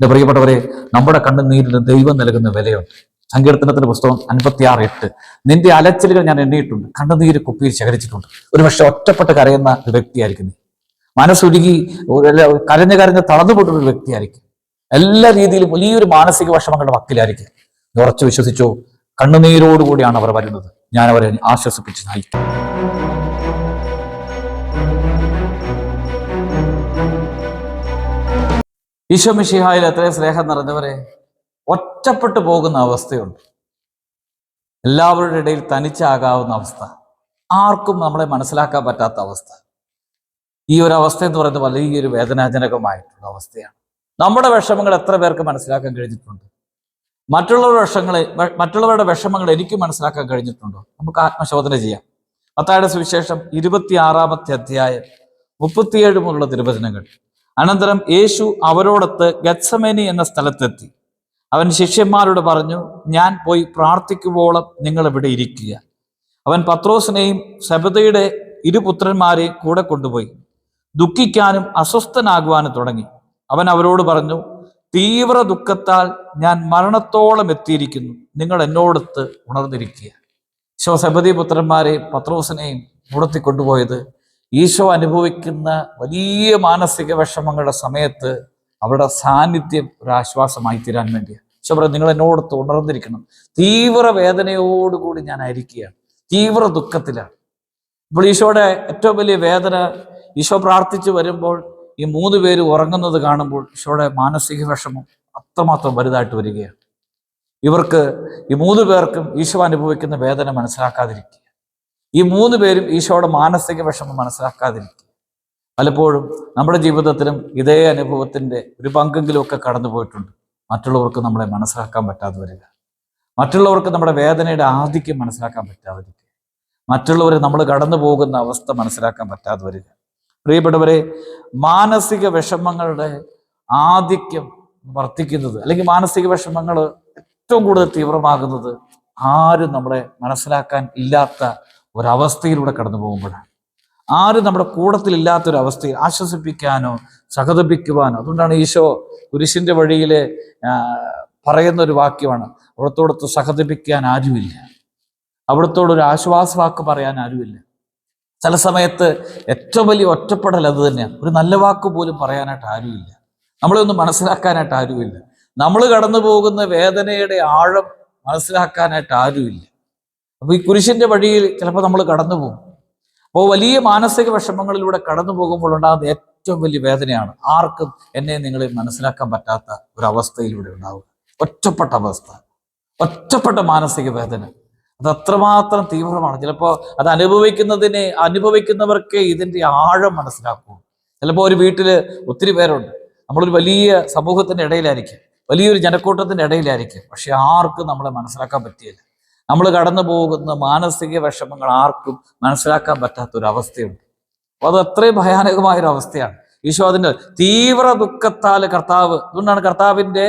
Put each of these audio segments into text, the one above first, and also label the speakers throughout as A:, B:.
A: എന്റെ പ്രിയപ്പെട്ടവരെ നമ്മുടെ കണ്ണുനീരിന് ദൈവം നൽകുന്ന വിലയുണ്ട്. സങ്കീർത്തനത്തിന്റെ പുസ്തകം അൻപത്തി ആറ് എട്ട്. നിന്റെ അലച്ചിലുകൾ ഞാൻ എണ്ണിയിട്ടുണ്ട്. കണ്ണുനീര് കുപ്പിയിൽ ശേഖരിച്ചിട്ടുണ്ട്. ഒരു പക്ഷെ ഒറ്റപ്പെട്ട് കരയുന്ന ഒരു വ്യക്തിയായിരിക്കും നീ. മനസ്സുരുകി കരഞ്ഞ് കരഞ്ഞ് തളർന്നുപോയിട്ടുള്ള വ്യക്തിയായിരിക്കും. എല്ലാ രീതിയിലും വലിയൊരു മാനസിക വിഷമങ്ങളുടെ വക്കിലായിരിക്കും. ഉറച്ചു വിശ്വസിച്ചോ? കണ്ണുനീരോടുകൂടിയാണ് അവർ വരുന്നത്. ഞാൻ അവരെ ആശ്വസിപ്പിച്ച് നയിക്കും ഈശോ അത്രയും സ്നേഹം നിറഞ്ഞവരെ ഒറ്റപ്പെട്ടു പോകുന്ന അവസ്ഥയുണ്ട്. എല്ലാവരുടെ ഇടയിൽ തനിച്ചാകാവുന്ന അവസ്ഥ. ആർക്കും നമ്മളെ മനസ്സിലാക്കാൻ പറ്റാത്ത അവസ്ഥ. ഈ ഒരു അവസ്ഥ എന്ന് പറയുന്നത് വലിയൊരു വേദനാജനകമായിട്ടുള്ള അവസ്ഥയാണ്. നമ്മുടെ വിഷമങ്ങൾ എത്ര പേർക്ക് മനസ്സിലാക്കാൻ കഴിഞ്ഞിട്ടുണ്ട്? മറ്റുള്ളവരുടെ വിഷങ്ങളെ മറ്റുള്ളവരുടെ വിഷമങ്ങൾ എനിക്ക് മനസ്സിലാക്കാൻ കഴിഞ്ഞിട്ടുണ്ടോ? നമുക്ക് ആത്മശോധന ചെയ്യാം. മത്തായുടെ സുവിശേഷം ഇരുപത്തിയാറാമത്തെ അധ്യായം മുപ്പത്തിയേഴ് മുതലുള്ള തിരുവചനങ്ങൾ. അനന്തരം യേശു അവരോടൊത്ത് ഗത്സമേനി എന്ന സ്ഥലത്തെത്തി. അവൻ ശിഷ്യന്മാരോട് പറഞ്ഞു ഞാൻ പോയി പ്രാർത്ഥിക്കുവോളം നിങ്ങൾ ഇവിടെ ഇരിക്കുക. അവൻ പത്രോസിനെയും സബതയുടെ ഇരുപുത്രന്മാരെയും കൂടെ കൊണ്ടുപോയി. ദുഃഖിക്കാനും അസ്വസ്ഥനാകുവാനും തുടങ്ങി. അവൻ അവരോട് പറഞ്ഞു തീവ്ര ദുഃഖത്താൽ ഞാൻ മരണത്തോളം എത്തിയിരിക്കുന്നു. നിങ്ങൾ എന്നോടൊത്ത് ഉണർന്നിരിക്കുക. ഈശോ സബതി പുത്രന്മാരെയും പത്രോസിനെയും കൂടത്തി കൊണ്ടുപോയത് ഈശോ അനുഭവിക്കുന്ന വലിയ മാനസിക വിഷമങ്ങളുടെ സമയത്ത് അവരുടെ സാന്നിധ്യം ഒരു ആശ്വാസമായി തീരാൻ വേണ്ടിയാണ്. ഈശോ നിങ്ങൾ എന്നോട് ഉണർന്നിരിക്കണം. തീവ്ര വേദനയോടുകൂടി ഞാൻ ആയിരിക്കുകയാണ്. തീവ്ര ദുഃഖത്തിലാണ്. ഇപ്പോൾ ഈശോയുടെ ഏറ്റവും വലിയ വേദന ഈശോ പ്രാർത്ഥിച്ചു വരുമ്പോൾ ഈ മൂന്ന് പേര് ഉറങ്ങുന്നത് കാണുമ്പോൾ ഈശോയുടെ മാനസിക വിഷമം അത്രമാത്രം വലുതായിട്ട് വരികയാണ്. ഇവർക്ക് ഈ മൂന്ന് പേർക്കും ഈശോ അനുഭവിക്കുന്ന വേദന മനസ്സിലാക്കാതിരിക്കുക. ഈ മൂന്ന് പേരും ഈശോയുടെ മാനസിക വിഷമം മനസ്സിലാക്കാതിരിക്കും പലപ്പോഴും നമ്മുടെ ജീവിതത്തിലും ഇതേ അനുഭവത്തിന്റെ ഒരു പങ്കെങ്കിലും ഒക്കെ കടന്നു പോയിട്ടുണ്ട്. മറ്റുള്ളവർക്ക് നമ്മളെ മനസ്സിലാക്കാൻ പറ്റാതെ വരിക. മറ്റുള്ളവർക്ക് നമ്മുടെ വേദനയുടെ ആധിക്യം മനസ്സിലാക്കാൻ പറ്റാതിരിക്കുക. മറ്റുള്ളവർ നമ്മൾ കടന്നു പോകുന്ന അവസ്ഥ മനസ്സിലാക്കാൻ പറ്റാതെ വരിക. പ്രിയപ്പെട്ടവരെ മാനസിക വിഷമങ്ങളുടെ ആധിക്യം വർദ്ധിക്കുന്നത് അല്ലെങ്കിൽ മാനസിക വിഷമങ്ങൾ ഏറ്റവും കൂടുതൽ തീവ്രമാകുന്നത് ആരും നമ്മളെ മനസ്സിലാക്കാൻ ഇല്ലാത്ത ഒരവസ്ഥയിലൂടെ കടന്നു പോകുമ്പോൾ. ആരും നമ്മുടെ കൂടത്തിലില്ലാത്തൊരവസ്ഥയിൽ ആശ്വസിപ്പിക്കാനോ സഹതപിക്കുവാനോ അതുകൊണ്ടാണ് ഈശോ കുരിശിന്റെ വഴിയിൽ പറയുന്ന ഒരു വാക്യമാണ് അവിടത്തോടത്ത് സഹതപിക്കാൻ ആരുമില്ല. അവിടത്തോടൊരു ആശ്വാസവാക്ക് പറയാൻ ആരുമില്ല. ചില സമയത്ത് ഏറ്റവും വലിയ ഒറ്റപ്പെടൽ അത് തന്നെയാണ്. ഒരു നല്ല വാക്ക് പോലും പറയാനായിട്ട് ആരുമില്ല. നമ്മളെ ഒന്ന് മനസ്സിലാക്കാനായിട്ട് ആരുമില്ല. നമ്മൾ കടന്നു പോകുന്ന വേദനയുടെ ആഴം മനസ്സിലാക്കാനായിട്ട് ആരുമില്ല. അപ്പൊ ഈ കുരിശിന്റെ വഴിയിൽ ചിലപ്പോൾ നമ്മൾ കടന്നു പോകും. അപ്പോൾ വലിയ മാനസിക വിഷമങ്ങളിലൂടെ കടന്നു പോകുമ്പോൾ ഉണ്ടാകുന്ന ഏറ്റവും വലിയ വേദനയാണ് ആർക്കും എന്നെ നിങ്ങളെ മനസ്സിലാക്കാൻ പറ്റാത്ത ഒരു അവസ്ഥയിലൂടെ ഉണ്ടാവുക. ഒറ്റപ്പെട്ട അവസ്ഥ. ഒറ്റപ്പെട്ട മാനസിക വേദന. അത് അത്രമാത്രം തീവ്രമാണ്. ചിലപ്പോൾ അത് അനുഭവിക്കുന്നതിനെ അനുഭവിക്കുന്നവർക്കേ ഇതിന്റെ ആഴം മനസ്സിലാക്കൂ. ചിലപ്പോൾ ഒരു വീട്ടിൽ ഒത്തിരി പേരുണ്ട്. നമ്മളൊരു വലിയ സമൂഹത്തിന്റെ ഇടയിലായിരിക്കും. വലിയൊരു ജനക്കൂട്ടത്തിന്റെ ഇടയിലായിരിക്കും. പക്ഷെ ആർക്കും നമ്മളെ മനസ്സിലാക്കാൻ പറ്റിയില്ല. നമ്മൾ കടന്നു പോകുന്ന മാനസിക വിഷമങ്ങൾ ആർക്കും മനസ്സിലാക്കാൻ പറ്റാത്ത ഒരു അവസ്ഥയുണ്ട് അപ്പൊ അത് അത്രയും ഭയാനകമായ ഒരു അവസ്ഥയാണ് ഈശോ അതിന്റെ തീവ്ര ദുഃഖത്താൽ കർത്താവ് അതുകൊണ്ടാണ് കർത്താവിന്റെ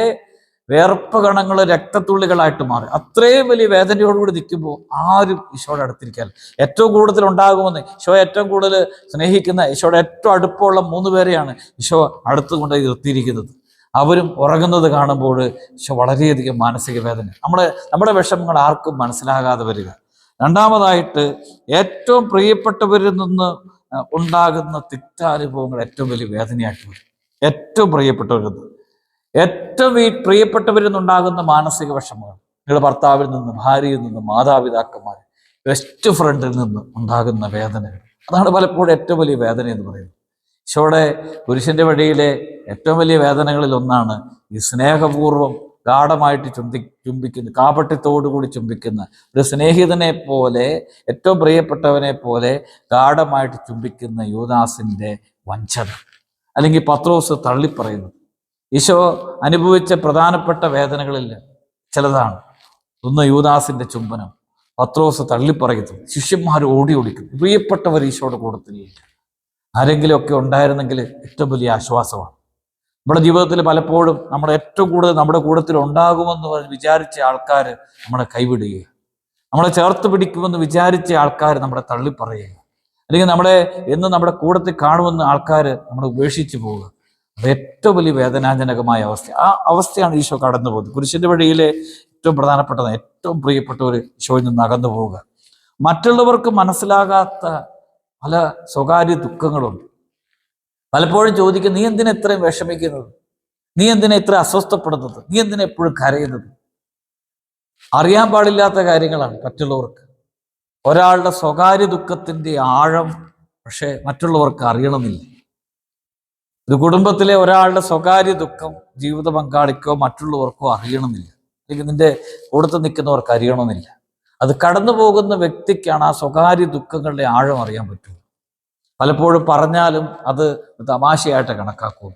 A: വേർപ്പ് കണങ്ങൾ രക്തത്തുള്ളികളായിട്ട് മാറി. അത്രയും വലിയ വേദനയോടുകൂടി നിൽക്കുമ്പോൾ ആരും ഈശോയുടെ അടുത്തിരിക്കാൻ ഏറ്റവും കൂടുതൽ ഉണ്ടാകുമെന്ന് ഈശോ ഏറ്റവും കൂടുതൽ സ്നേഹിക്കുന്ന ഈശോയുടെ ഏറ്റവും അടുപ്പമുള്ള മൂന്ന് പേരെയാണ് ഈശോ അടുത്തുകൊണ്ട് നിർത്തിയിരിക്കുന്നത് അവരും ഉറങ്ങുന്നത് കാണുമ്പോൾ വളരെയധികം മാനസിക വേദന. നമ്മുടെ നമ്മുടെ വിഷമങ്ങൾ ആർക്കും മനസ്സിലാകാതെ വരിക. രണ്ടാമതായിട്ട് ഏറ്റവും പ്രിയപ്പെട്ടവരിൽ നിന്ന് ഉണ്ടാകുന്ന തിക്താനുഭവങ്ങൾ ഏറ്റവും വലിയ വേദനയായിട്ട് വരും. ഏറ്റവും പ്രിയപ്പെട്ടവരിൽ നിന്ന്. ഏറ്റവും ഈ പ്രിയപ്പെട്ടവരിൽ നിന്നുണ്ടാകുന്ന മാനസിക വിഷമങ്ങൾ. നിങ്ങളുടെ ഭർത്താവിൽ നിന്ന് ഭാര്യയിൽ നിന്ന് മാതാപിതാക്കന്മാർ ബെസ്റ്റ് ഫ്രണ്ടിൽ നിന്ന് ഉണ്ടാകുന്ന വേദനകൾ. അതാണ് പലപ്പോഴും ഏറ്റവും വലിയ വേദന എന്ന് പറയുന്നത്. ഈശോയുടെ പുരുഷന്റെ വഴിയിലെ ഏറ്റവും വലിയ വേദനകളിൽ ഒന്നാണ് ഈ സ്നേഹപൂർവം ഗാഠമായിട്ട് ചുംബി ചുംബിക്കുന്ന കാപട്യത്തോടുകൂടി ചുംബിക്കുന്ന ഒരു സ്നേഹിതനെ പോലെ ഏറ്റവും പ്രിയപ്പെട്ടവനെ പോലെ ഗാഠമായിട്ട് ചുംബിക്കുന്ന യുവദാസിന്റെ വഞ്ചന. അല്ലെങ്കിൽ പത്രോസ് തള്ളിപ്പറയുന്നത് ഈശോ അനുഭവിച്ച പ്രധാനപ്പെട്ട വേദനകളിൽ ചിലതാണ്. ഒന്ന് യുവദാസിന്റെ ചുംബനം. പത്രോസ് തള്ളിപ്പറയുന്നു. ശിഷ്യന്മാർ ഓടി ഓടിക്കും പ്രിയപ്പെട്ടവർ ഈശോയുടെ കൂടത്തിലില്ല ആരെങ്കിലുമൊക്കെ ഉണ്ടായിരുന്നെങ്കിൽ ഏറ്റവും വലിയ ആശ്വാസമാണ്. നമ്മുടെ ജീവിതത്തിൽ പലപ്പോഴും നമ്മുടെ ഏറ്റവും കൂടുതൽ നമ്മുടെ കൂടത്തിൽ ഉണ്ടാകുമെന്ന് വിചാരിച്ച ആൾക്കാർ നമ്മളെ കൈവിടുക നമ്മളെ ചേർത്ത് പിടിക്കുമെന്ന് വിചാരിച്ച ആൾക്കാർ നമ്മളെ തള്ളിപ്പറയുക അല്ലെങ്കിൽ നമ്മളെ എന്ന് നമ്മുടെ കൂടത്തിൽ കാണുമെന്ന് ആൾക്കാർ നമ്മളെ ഉപേക്ഷിച്ച് പോവുക. അത് ഏറ്റവും വലിയ വേദനാജനകമായ അവസ്ഥ ആ അവസ്ഥയാണ് ഈശോ കടന്നു പോകുന്നത്. കുരിശിന്റെ വഴിയിലെ ഏറ്റവും പ്രധാനപ്പെട്ടത് ഏറ്റവും പ്രിയപ്പെട്ടവർ ഈശോയിൽ നിന്ന് അകന്നു പോവുക. മറ്റുള്ളവർക്ക് മനസ്സിലാകാത്ത പല സ്വകാര്യ ദുഃഖങ്ങളുണ്ട്. പലപ്പോഴും ചോദിക്കും നീ എന്തിനാ ഇത്രയും വിഷമിക്കുന്നത്? നീ എന്തിനാ ഇത്ര അസ്വസ്ഥപ്പെടുന്നത്? നീ എന്തിനാ എപ്പോഴും കരയുന്നത്? അറിയാൻ പാടില്ലാത്ത കാര്യങ്ങളാണ് മറ്റുള്ളവർക്ക്. ഒരാളുടെ സ്വകാര്യ ദുഃഖത്തിന്റെ ആഴം പക്ഷേ മറ്റുള്ളവർക്ക് അറിയണമെന്നില്ല ഒരു കുടുംബത്തിലെ ഒരാളുടെ സ്വകാര്യ ദുഃഖം ജീവിത പങ്കാളിക്കോ മറ്റുള്ളവർക്കോ അറിയണമെന്നില്ല അല്ലെങ്കിൽ നിന്റെ കൂടത്ത് നിൽക്കുന്നവർക്ക് അറിയണമെന്നില്ല അത് കടന്നു പോകുന്ന വ്യക്തിക്കാണ് ആ സ്വകാര്യ ദുഃഖങ്ങളുടെ ആഴം അറിയാൻ പറ്റുള്ളൂ പലപ്പോഴും പറഞ്ഞാലും അത് തമാശയായിട്ട് കണക്കാക്കും.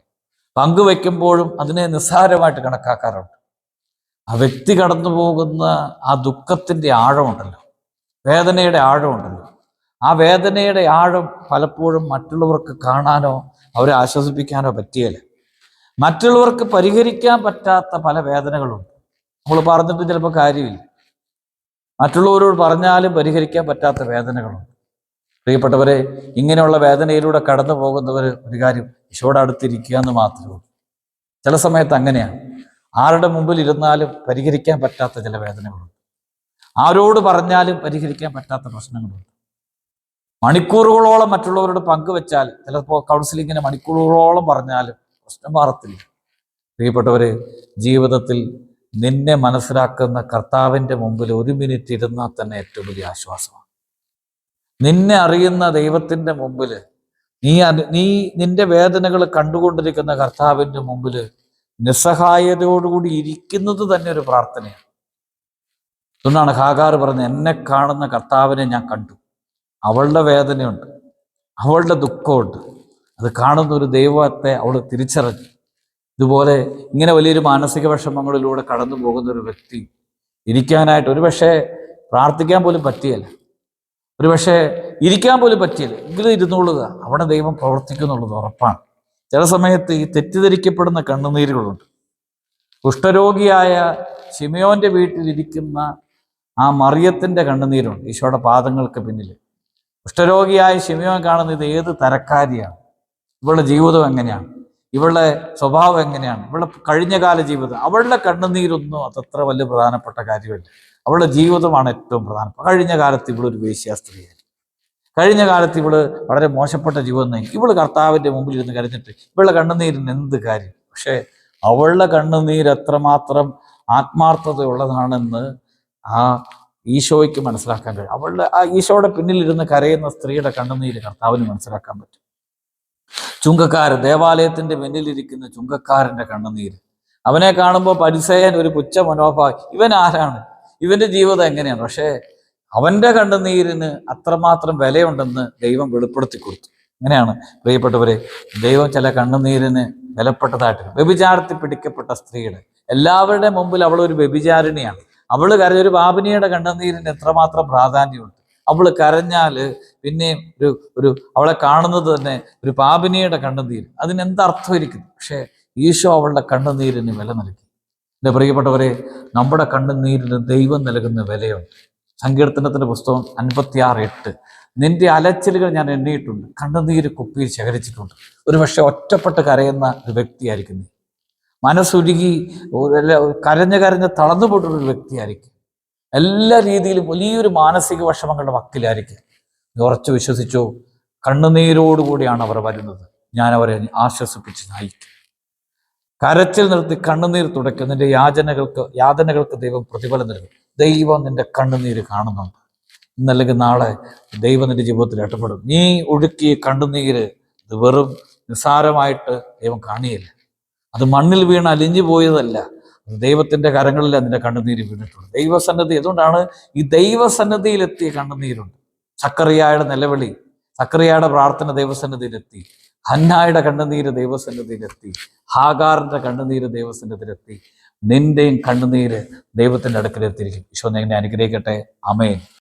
A: പങ്കുവെക്കുമ്പോഴും അതിനെ നിസ്സാരമായിട്ട് കണക്കാക്കാറുണ്ട്. ആ വ്യക്തി കടന്നു പോകുന്ന ആ ദുഃഖത്തിന്റെ ആഴമുണ്ടല്ലോ. വേദനയുടെ ആഴമുണ്ടല്ലോ. ആ വേദനയുടെ ആഴം പലപ്പോഴും മറ്റുള്ളവർക്ക് കാണാനോ അവരെ ആശ്വസിപ്പിക്കാനോ പറ്റിയല്ല. മറ്റുള്ളവർക്ക് പരിഹരിക്കാൻ പറ്റാത്ത പല വേദനകളുണ്ട്. നമ്മൾ പറഞ്ഞിട്ട് ചിലപ്പോൾ കാര്യമില്ല. മറ്റുള്ളവരോട് പറഞ്ഞാലും പരിഹരിക്കാൻ പറ്റാത്ത വേദനകളുണ്ട്. പ്രിയപ്പെട്ടവരെ ഇങ്ങനെയുള്ള വേദനയിലൂടെ കടന്നു പോകുന്നവർ ഒരു കാര്യം ഈശോയുടെ അടുത്തിരിക്കുക എന്ന് മാത്രമേ ഉള്ളൂ. ചില സമയത്ത് അങ്ങനെയാണ്. ആരുടെ മുമ്പിൽ ഇരുന്നാലും പരിഹരിക്കാൻ പറ്റാത്ത ചില വേദനകളുണ്ട്. ആരോട് പറഞ്ഞാലും പരിഹരിക്കാൻ പറ്റാത്ത പ്രശ്നങ്ങളുണ്ട്. മണിക്കൂറുകളോളം മറ്റുള്ളവരോട് പങ്കുവെച്ചാൽ ചിലപ്പോൾ കൗൺസിലിങ്ങിന് മണിക്കൂറുകളോളം പറഞ്ഞാലും പ്രശ്നം മാറത്തില്ല. പ്രിയപ്പെട്ടവരെ ജീവിതത്തിൽ നിന്നെ മനസ്സിലാക്കുന്ന കർത്താവിന്റെ മുമ്പിൽ ഒരു മിനിറ്റ് ഇരുന്നാൽ തന്നെ ഏറ്റവും വലിയ ആശ്വാസമാണ്. നിന്നെ അറിയുന്ന ദൈവത്തിന്റെ മുമ്പിൽ നീ നീ നിന്റെ വേദനകൾ കണ്ടുകൊണ്ടിരിക്കുന്ന കർത്താവിന്റെ മുമ്പിൽ നിസ്സഹായതയോടുകൂടി ഇരിക്കുന്നത് തന്നെ ഒരു പ്രാർത്ഥനയാണ്. അതുകൊണ്ടാണ് ഹാഗാർ പറഞ്ഞത് എന്നെ കാണുന്ന കർത്താവിനെ ഞാൻ കണ്ടു. അവളുടെ വേദനയുണ്ട് അവളുടെ ദുഃഖമുണ്ട്. അത് കാണുന്ന ഒരു ദൈവത്തെ അവൾ തിരിച്ചറിഞ്ഞു. ഇതുപോലെ ഇങ്ങനെ വലിയൊരു മാനസിക വിഷമങ്ങളിലൂടെ കടന്നു പോകുന്ന ഒരു വ്യക്തി ഇരിക്കാനായിട്ട് ഒരു പക്ഷേ പ്രാർത്ഥിക്കാൻ പോലും പറ്റിയല്ല. ഒരു പക്ഷേ ഇരിക്കാൻ പോലും പറ്റിയല്ല. എങ്കിലും ഇരുന്നുകൊള്ളുക അവിടെ ദൈവം പ്രവർത്തിക്കുന്നുള്ളത് ഉറപ്പാണ്. ചില സമയത്ത് ഈ തെറ്റിദ്ധരിക്കപ്പെടുന്ന കണ്ണുനീരുകളുണ്ട്. കുഷ്ഠരോഗിയായ ഷിമയോന്റെ വീട്ടിലിരിക്കുന്ന ആ മറിയത്തിന്റെ കണ്ണുനീരുണ്ട് ഈശോയുടെ പാദങ്ങൾക്ക് പിന്നിൽ. കുഷ്ഠരോഗിയായ ഷിമയോൻ കാണുന്നത് ഏത് തരക്കാരിയാണ്? ഇവളുടെ ജീവിതം എങ്ങനെയാണ്? ഇവളുടെ സ്വഭാവം എങ്ങനെയാണ്? ഇവളുടെ കഴിഞ്ഞകാല ജീവിതം. അവളുടെ കണ്ണുനീരൊന്നും അതത്ര വലിയ പ്രധാനപ്പെട്ട കാര്യമല്ല. അവളുടെ ജീവിതമാണ് ഏറ്റവും പ്രധാനപ്പെട്ട. കഴിഞ്ഞ കാലത്ത് ഇവളൊരു വേശ്യാ സ്ത്രീയായി. കഴിഞ്ഞ കാലത്ത് ഇവൾ വളരെ മോശപ്പെട്ട ജീവിതം നയിക്കും. ഇവൾ കർത്താവിന്റെ മുമ്പിൽ ഇരുന്ന് കരഞ്ഞിട്ട് ഇവളുടെ കണ്ണുനീരിന് എന്ത് കാര്യം? പക്ഷേ അവളുടെ കണ്ണുനീര് എത്രമാത്രം ആത്മാർത്ഥതയുള്ളതാണെന്ന് ആ ഈശോയ്ക്ക് മനസ്സിലാക്കാൻ കഴിയും. അവളുടെ ആ ഈശോയുടെ പിന്നിലിരുന്ന് കരയുന്ന സ്ത്രീയുടെ കണ്ണുനീര് കർത്താവിന് മനസ്സിലാക്കാൻ പറ്റും. ചുങ്കക്കാരൻ ദേവാലയത്തിന്റെ മുന്നിലിരിക്കുന്ന ചുങ്കക്കാരന്റെ കണ്ണുനീര്. അവനെ കാണുമ്പോൾ പരിസയൻ ഒരു പുച്ഛ മനോഭാവം ഇവൻ ആരാണ്? ഇവന്റെ ജീവിതം എങ്ങനെയാണ്? പക്ഷേ അവന്റെ കണ്ണുനീരിന് അത്രമാത്രം വിലയുണ്ടെന്ന് ദൈവം വെളിപ്പെടുത്തി കൊടുത്തു. അങ്ങനെയാണ് പ്രിയപ്പെട്ടവരെ ദൈവം ചില കണ്ണുനീരിന് വിലപ്പെട്ടതായിട്ട് വ്യഭിചാരത്തിൽ പിടിക്കപ്പെട്ട സ്ത്രീയുടെ. എല്ലാവരുടെ മുമ്പിൽ അവൾ ഒരു വ്യഭിചാരിണിയാണ്. അവൾ കരഞ്ഞൊരു പാപിനിയുടെ കണ്ണുനീരിന് എത്രമാത്രം പ്രാധാന്യമുണ്ട്. അവൾ കരഞ്ഞാൽ പിന്നെ ഒരു ഒരു അവളെ കാണുന്നത് തന്നെ ഒരു പാപിനിയുടെ കണ്ണുനീര്. അതിന് എന്തർത്ഥം ഇരിക്കുന്നു പക്ഷേ ഈശോ അവളുടെ കണ്ണുനീരിന് വില നൽകി. എന്റെ പ്രിയപ്പെട്ടവരെ നമ്മുടെ കണ്ണുനീരിന് ദൈവം നൽകുന്ന വിലയുണ്ട്. സങ്കീർത്തനത്തിന്റെ പുസ്തകം അൻപത്തിയാറ് എട്ട് നിന്റെ അലച്ചിലുകൾ ഞാൻ എണ്ണിയിട്ടുണ്ട്. കണ്ണുനീര് കുപ്പിയിൽ ശേഖരിച്ചിട്ടുണ്ട്. ഒരു പക്ഷെ ഒറ്റപ്പെട്ട് കരയുന്ന ഒരു വ്യക്തിയായിരിക്കും നീ. മനസ്സുരുകി കരഞ്ഞ് കരഞ്ഞ് കരഞ്ഞ് തളർന്നുപോയിട്ടുള്ള ഒരു വ്യക്തിയായിരിക്കും. എല്ലാ രീതിയിലും വലിയൊരു മാനസിക വിഷമങ്ങളുടെ വക്കിലായിരിക്കും. ഉറച്ചു വിശ്വസിച്ചോ. കണ്ണുനീരോടുകൂടിയാണ് അവർ വരുന്നത്. ഞാൻ അവരെ ആശ്വസിപ്പിച്ച് നയിക്കും. കരച്ചിൽ നിർത്തി കണ്ണുനീർ തുടയ്ക്കും. നിന്റെ യാചനകൾക്ക് യാതനകൾക്ക് ദൈവം പ്രതിഫലം നൽകും. ദൈവം നിന്റെ കണ്ണുനീര് കാണുന്നുണ്ട്. ഇന്നല്ലെങ്കിൽ നാളെ ദൈവം നിന്റെ ജീവിതത്തിൽ ഇടപെടും നീ ഒഴുക്കിയ കണ്ണുനീര് ഇത് വെറും നിസ്സാരമായിട്ട് ദൈവം കാണിയില്ല. അത് മണ്ണിൽ വീണ് അലിഞ്ഞു പോയതല്ല. അത് ദൈവത്തിന്റെ കരങ്ങളിൽ അതിന്റെ കണ്ണുനീര് വീണിട്ടുണ്ട്. ദൈവസന്നദ്ധി അതുകൊണ്ടാണ് ഈ ദൈവസന്നദ്ധിയിലെത്തിയ കണ്ണുനീരുണ്ട്. സക്കറിയായുടെ നിലവിളി സക്കറിയായുടെ പ്രാർത്ഥന ദൈവസന്നദ്ധിയിലെത്തി ഹന്നായുടെ കണ്ണുനീര് ദൈവസന്നദ്ധിയിലെത്തി ഹാഗാറിന്റെ കണ്ണുനീര് ദൈവസന്നദ്ധിയിലെത്തി നിന്റെയും കണ്ണുനീര് ദൈവത്തിന്റെ അടുക്കലെത്തിയിരിക്കും ഈശോ എന്നെ അനുഗ്രഹിക്കട്ടെ. അമേൻ